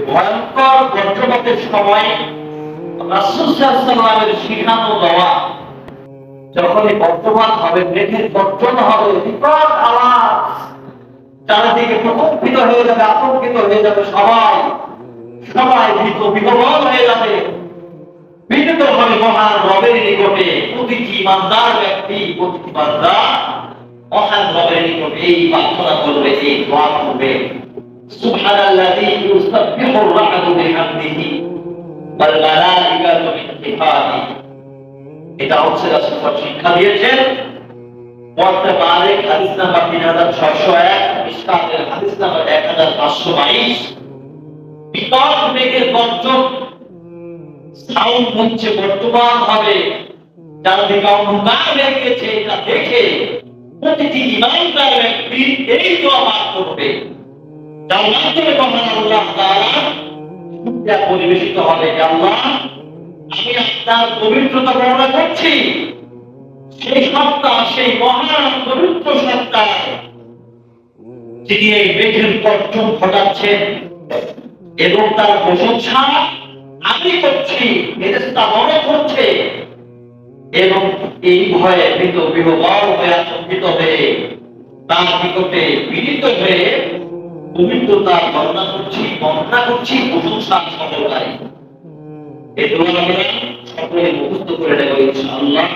ভয়ঙ্কর বজ্রপাতের সময় দেওয়া বর্তমান হবে, মেঘের গর্জন হবে আওয়াজ, চারিদিকে প্রকম্পিত হয়ে যাবে, আতঙ্কিত হয়ে যাবে সবাই। সবাই ভীত হয়ে যাবে। বিনীত হবে মহান রবের নিকটে প্রতিটি ব্যক্তি, প্রতিটি মহান রবের নিকটে এই প্রার্থনা করবে, এই দোয়া করবে। সুবহানাল্লাযী বিহামদিহি ওয়াল মালাইকাতু মিন খিফাতিহি এটা হচ্ছে রাসূল শিক্ষা দিয়েছেন। পড়তে পারে হাদিস নাম্বার তিন হাজার ছয়শো এক, ইসলামের হাদিস নাম্বার এক হাজার পাঁচশো বাইশ। বিকট মেঘের গর্জন সাউন্ড হচ্ছে বর্তমান হবে। চারদিকে অন্ধকার হয়ে গেছে এটা দেখে প্রতিটি ইমানদার ব্যক্তি এই দোয়া পাঠ করবে। সুবিধা পরিবেশিত হবে আমি আপনার পবিত্রতা বর্ণনা করছি। সেই সত্তা, সেই মহান পবিত্র সত্তা যিনি এই মেঘের গর্জন ঘটাচ্ছেন এবং তার প্রশংসা আমি করছি, ফেরেশতা মনে করছে এবং এই ভয়ে ভীত বিহবল হয়ে আতঙ্কিত হয়ে তার নিকটে পীড়িত হয়ে পবিত্রতার বর্ণনা করছি বর্ণনা করছি প্রশংসা সহকারী এই দোয়া আমরা সকলে মুখস্থ করে নেব ইনশাআল্লাহ।